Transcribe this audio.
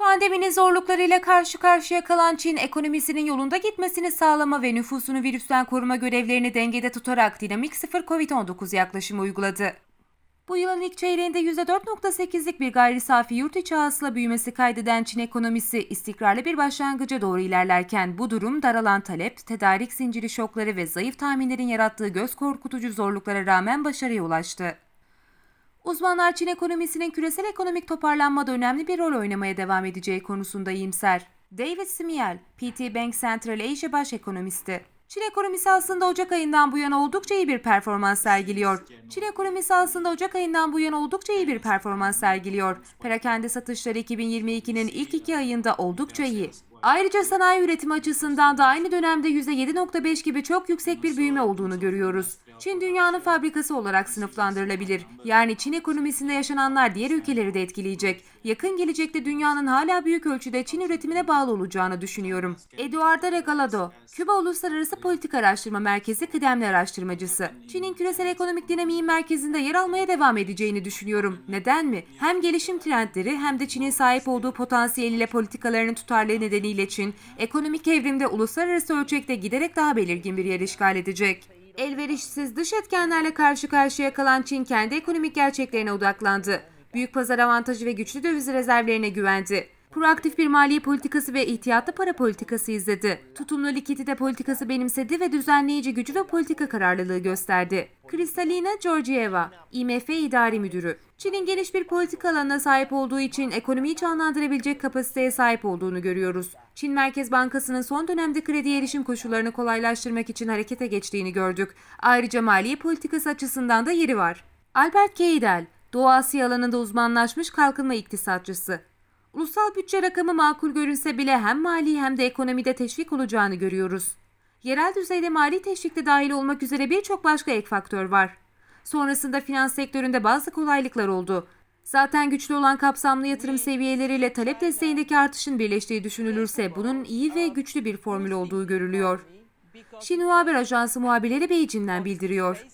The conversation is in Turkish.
Pandeminin zorluklarıyla karşı karşıya kalan Çin ekonomisinin yolunda gitmesini sağlama ve nüfusunu virüsten koruma görevlerini dengede tutarak dinamik sıfır Covid-19 yaklaşımı uyguladı. Bu yılın ilk çeyreğinde %4.8'lik bir gayri safi yurt içi hasıla büyümesi kaydeden Çin ekonomisi istikrarlı bir başlangıca doğru ilerlerken bu durum daralan talep, tedarik zinciri şokları ve zayıf tahminlerin yarattığı göz korkutucu zorluklara rağmen başarıya ulaştı. Uzmanlar Çin ekonomisinin küresel ekonomik toparlanmada önemli bir rol oynamaya devam edeceği konusunda iyimser. David Smiel, PT Bank Central Asia baş ekonomisti. Çin ekonomisi aslında Ocak ayından bu yana oldukça iyi bir performans sergiliyor. Çin ekonomisi aslında Ocak ayından bu yana oldukça iyi bir performans sergiliyor. Perakende satışları 2022'nin ilk iki ayında oldukça iyi. Ayrıca sanayi üretimi açısından da aynı dönemde %7.5 gibi çok yüksek bir büyüme olduğunu görüyoruz. Çin dünyanın fabrikası olarak sınıflandırılabilir. Yani Çin ekonomisinde yaşananlar diğer ülkeleri de etkileyecek. Yakın gelecekte dünyanın hala büyük ölçüde Çin üretimine bağlı olacağını düşünüyorum. Eduardo Regalado, Küba Uluslararası Politika Araştırma Merkezi kıdemli araştırmacısı. Çin'in küresel ekonomik dinamiğin merkezinde yer almaya devam edeceğini düşünüyorum. Neden mi? Hem gelişim trendleri hem de Çin'in sahip olduğu potansiyeliyle politikalarının tutarlılığı nedeniyle Çin, ekonomik evrimde uluslararası ölçekte giderek daha belirgin bir yer işgal edecek. Elverişsiz dış etkenlerle karşı karşıya kalan Çin kendi ekonomik gerçeklerine odaklandı. Büyük pazar avantajı ve güçlü döviz rezervlerine güvendi. Proaktif bir maliye politikası ve ihtiyatlı para politikası izledi. Tutumlu likidite politikası benimsedi ve düzenleyici gücü ve politika kararlılığı gösterdi. Kristalina Georgieva, IMF İdari Müdürü. Çin'in geniş bir politika alanına sahip olduğu için ekonomiyi canlandırabilecek kapasiteye sahip olduğunu görüyoruz. Çin Merkez Bankası'nın son dönemde kredi erişim koşullarını kolaylaştırmak için harekete geçtiğini gördük. Ayrıca maliye politikası açısından da yeri var. Albert Keidel, Doğu Asya alanında uzmanlaşmış kalkınma iktisatçısı. Ulusal bütçe rakamı makul görünse bile hem mali hem de ekonomide teşvik olacağını görüyoruz. Yerel düzeyde mali teşvikte dahil olmak üzere birçok başka ek faktör var. Sonrasında finans sektöründe bazı kolaylıklar oldu. Zaten güçlü olan kapsamlı yatırım seviyeleriyle talep desteğindeki artışın birleştiği düşünülürse bunun iyi ve güçlü bir formül olduğu görülüyor. Xinhua Haber Ajansı muhabirleri Beijing'den bildiriyor.